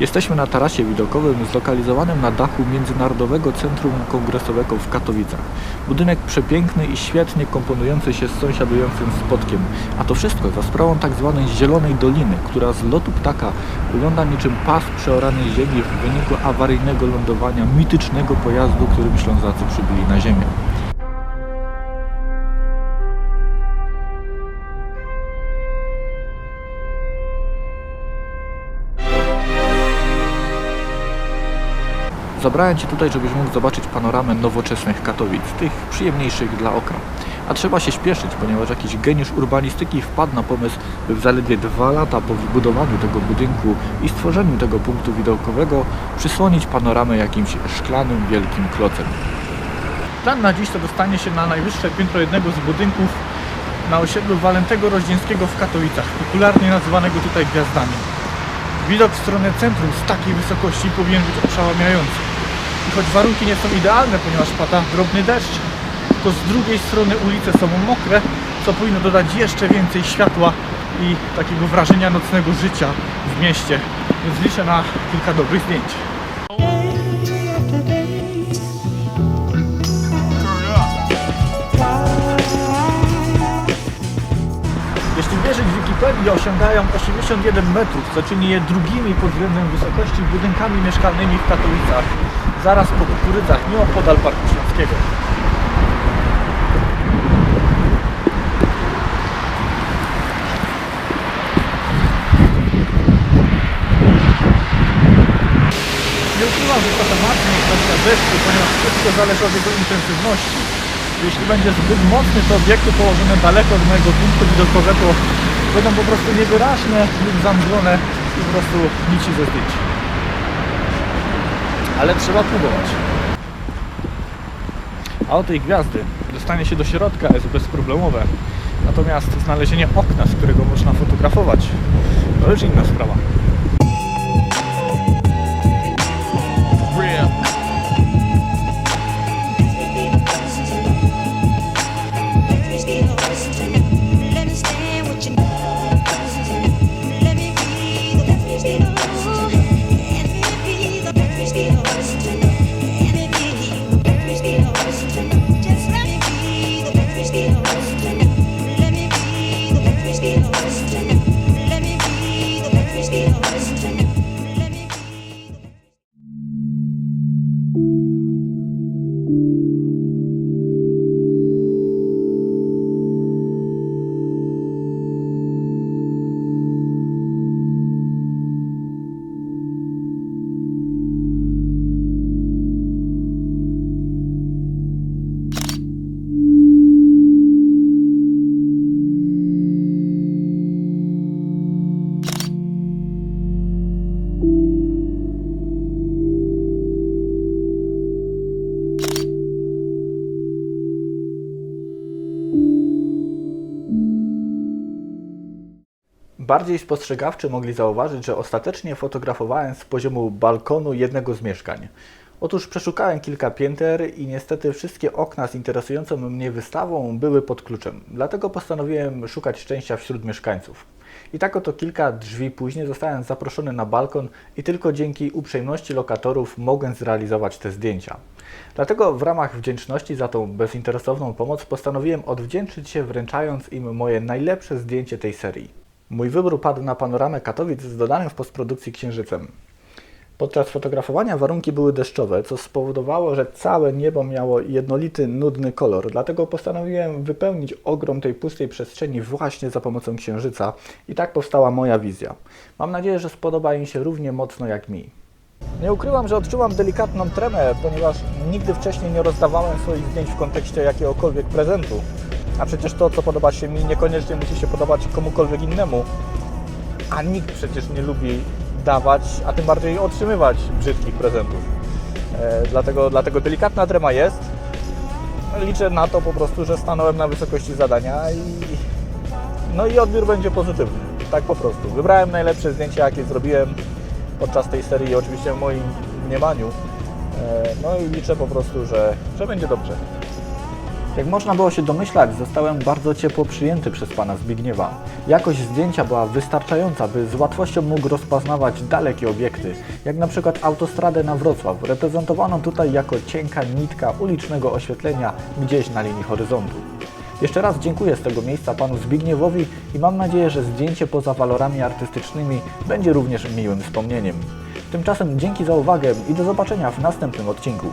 Jesteśmy na tarasie widokowym zlokalizowanym na dachu Międzynarodowego Centrum Kongresowego w Katowicach. Budynek przepiękny i świetnie komponujący się z sąsiadującym spotkiem, a to wszystko za sprawą tak zwanej Zielonej Doliny, która z lotu ptaka wygląda niczym pas przeoranej ziemi w wyniku awaryjnego lądowania mitycznego pojazdu, którym Ślązacy przybyli na ziemię. Zabrałem Cię tutaj, żebyś mógł zobaczyć panoramę nowoczesnych Katowic, tych przyjemniejszych dla oka. A trzeba się śpieszyć, ponieważ jakiś geniusz urbanistyki wpadł na pomysł, by w zaledwie dwa lata po wybudowaniu tego budynku i stworzeniu tego punktu widokowego przysłonić panoramę jakimś szklanym wielkim klocem. Plan na dziś to dostanie się na najwyższe piętro jednego z budynków na osiedlu Walentego Roździńskiego w Katowicach, popularnie nazywanego tutaj Gwiazdami. Widok w stronę centrum z takiej wysokości powinien być oszałamiający. Choć warunki nie są idealne, ponieważ pada drobny deszcz, to z drugiej strony ulice są mokre, co powinno dodać jeszcze więcej światła i takiego wrażenia nocnego życia w mieście. Więc liczę na kilka dobrych zdjęć. Wikipedii, osiągają 81 metrów, co czyni je drugimi pod względem wysokości budynkami mieszkalnymi w Katowicach, zaraz po Kukurydzach, nieopodal Parku Śląskiego. Nie ukrywam, że trochę martwi mnie kwestia deszczu, ponieważ wszystko zależy od jego intensywności. Jeśli będzie zbyt mocny, to obiekty położone daleko od mojego punktu widokowego będą po prostu niewyraźne lub zamglone i po prostu nic ze zdjęć. Ale trzeba próbować. A o tej gwiazdy dostanie się do środka jest bezproblemowe. Natomiast znalezienie okna, z którego można fotografować, to już inna sprawa. Bardziej spostrzegawczy mogli zauważyć, że ostatecznie fotografowałem z poziomu balkonu jednego z mieszkań. Otóż przeszukałem kilka pięter i niestety wszystkie okna z interesującą mnie wystawą były pod kluczem. Dlatego postanowiłem szukać szczęścia wśród mieszkańców. I tak oto kilka drzwi później zostałem zaproszony na balkon i tylko dzięki uprzejmości lokatorów mogłem zrealizować te zdjęcia. Dlatego w ramach wdzięczności za tą bezinteresowną pomoc postanowiłem odwdzięczyć się wręczając im moje najlepsze zdjęcie tej serii. Mój wybór padł na panoramę Katowic z dodanym w postprodukcji księżycem. Podczas fotografowania warunki były deszczowe, co spowodowało, że całe niebo miało jednolity, nudny kolor. Dlatego postanowiłem wypełnić ogrom tej pustej przestrzeni właśnie za pomocą księżyca i tak powstała moja wizja. Mam nadzieję, że spodoba im się równie mocno jak mi. Nie ukrywam, że odczuwam delikatną tremę, ponieważ nigdy wcześniej nie rozdawałem swoich zdjęć w kontekście jakiegokolwiek prezentu. A przecież to, co podoba się mi, niekoniecznie musi się podobać komukolwiek innemu. A nikt przecież nie lubi dawać, a tym bardziej otrzymywać brzydkich prezentów. E, dlatego, dlatego delikatna trema jest. Liczę na to po prostu, że stanąłem na wysokości zadania i no i odbiór będzie pozytywny. Tak po prostu. Wybrałem najlepsze zdjęcia, jakie zrobiłem podczas tej serii, oczywiście w moim mniemaniu. E, No i liczę po prostu, że, że będzie dobrze. Jak można było się domyślać, zostałem bardzo ciepło przyjęty przez pana Zbigniewa. Jakość zdjęcia była wystarczająca, by z łatwością mógł rozpoznawać dalekie obiekty, jak na przykład autostradę na Wrocław, reprezentowaną tutaj jako cienka nitka ulicznego oświetlenia gdzieś na linii horyzontu. Jeszcze raz dziękuję z tego miejsca panu Zbigniewowi i mam nadzieję, że zdjęcie poza walorami artystycznymi będzie również miłym wspomnieniem. Tymczasem dzięki za uwagę i do zobaczenia w następnym odcinku.